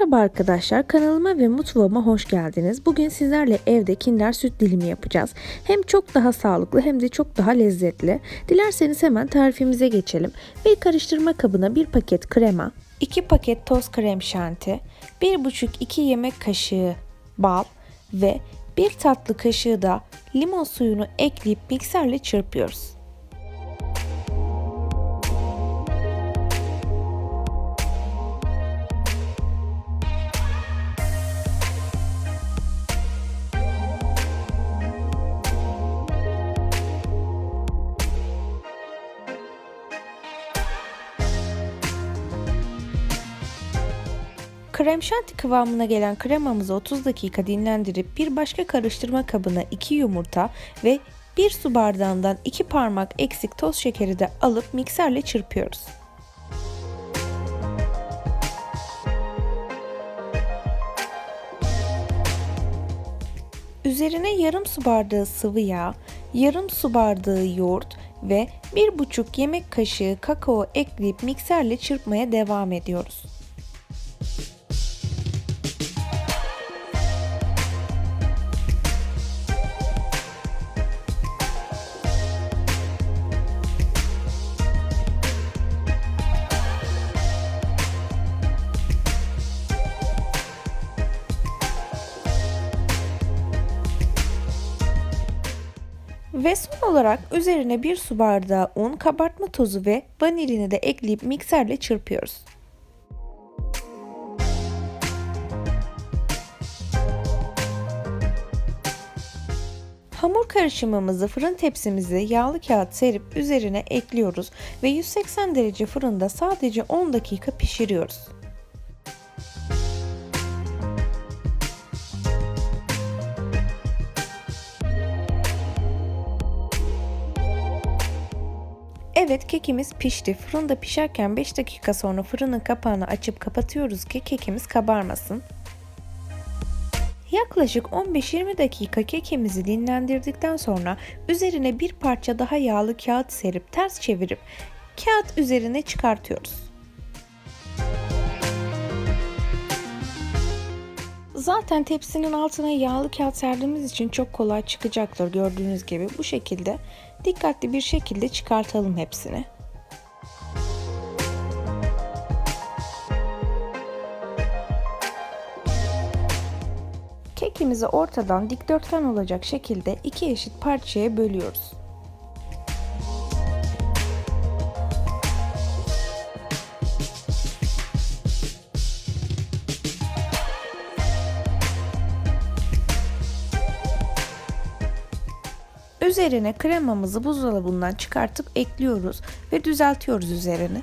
Merhaba arkadaşlar kanalıma ve mutfağıma hoş geldiniz. Bugün sizlerle evde kinder süt dilimi yapacağız. Hem çok daha sağlıklı hem de çok daha lezzetli. Dilerseniz hemen tarifimize geçelim. Bir karıştırma kabına bir paket krema, 2 paket toz krem şanti, 1,5-2 yemek kaşığı bal ve 1 tatlı kaşığı da limon suyunu ekleyip mikserle çırpıyoruz. Krem şanti kıvamına gelen kremamızı 30 dakika dinlendirip bir başka karıştırma kabına 2 yumurta ve 1 su bardağından 2 parmak eksik toz şekeri de alıp mikserle çırpıyoruz. Üzerine yarım su bardağı sıvı yağ, yarım su bardağı yoğurt ve 1,5 yemek kaşığı kakao ekleyip mikserle çırpmaya devam ediyoruz. Ve son olarak üzerine bir su bardağı un, kabartma tozu ve vanilini de ekleyip mikserle çırpıyoruz. Hamur karışımımızı fırın tepsimize yağlı kağıt serip üzerine ekliyoruz ve 180 derece fırında sadece 10 dakika pişiriyoruz. Evet kekimiz pişti. Fırında pişerken 5 dakika sonra fırının kapağını açıp kapatıyoruz ki kekimiz kabarmasın. Yaklaşık 15-20 dakika kekimizi dinlendirdikten sonra üzerine bir parça daha yağlı kağıt serip ters çevirip kağıt üzerine çıkartıyoruz. Zaten tepsinin altına yağlı kağıt serdiğimiz için çok kolay çıkacaktır gördüğünüz gibi. Bu şekilde dikkatli bir şekilde çıkartalım hepsini. Kekimizi ortadan dikdörtgen olacak şekilde iki eşit parçaya bölüyoruz. Üzerine kremamızı buzdolabından çıkartıp ekliyoruz ve düzeltiyoruz üzerini.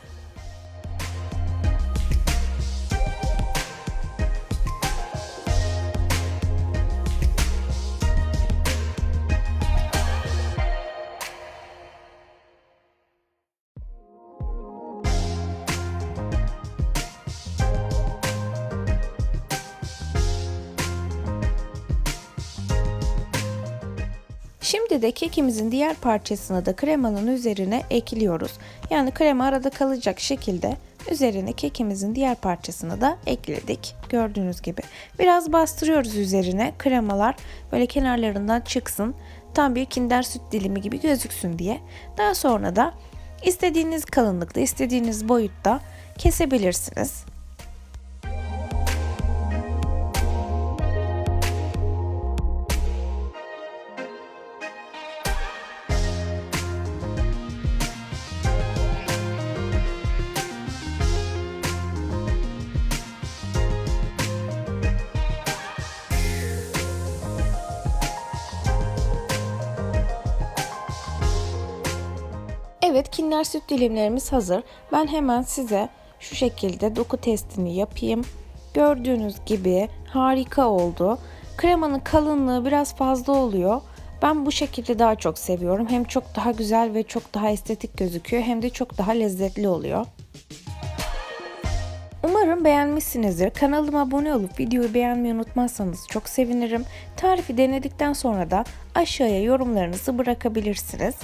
Şimdi de kekimizin diğer parçasını da kremanın üzerine ekliyoruz. Yani krema arada kalacak şekilde üzerine kekimizin diğer parçasını da ekledik. Gördüğünüz gibi. Biraz bastırıyoruz üzerine kremalar böyle kenarlarından çıksın. Tam bir kinder süt dilimi gibi gözüksün diye. Daha sonra da istediğiniz kalınlıkta, istediğiniz boyutta kesebilirsiniz. Evet kinder süt dilimlerimiz hazır. Ben hemen size şu şekilde doku testini yapayım. Gördüğünüz gibi harika oldu. Kremanın kalınlığı biraz fazla oluyor. Ben bu şekilde daha çok seviyorum. Hem çok daha güzel ve çok daha estetik gözüküyor hem de çok daha lezzetli oluyor. Umarım beğenmişsinizdir. Kanalıma abone olup videoyu beğenmeyi unutmazsanız çok sevinirim. Tarifi denedikten sonra da aşağıya yorumlarınızı bırakabilirsiniz.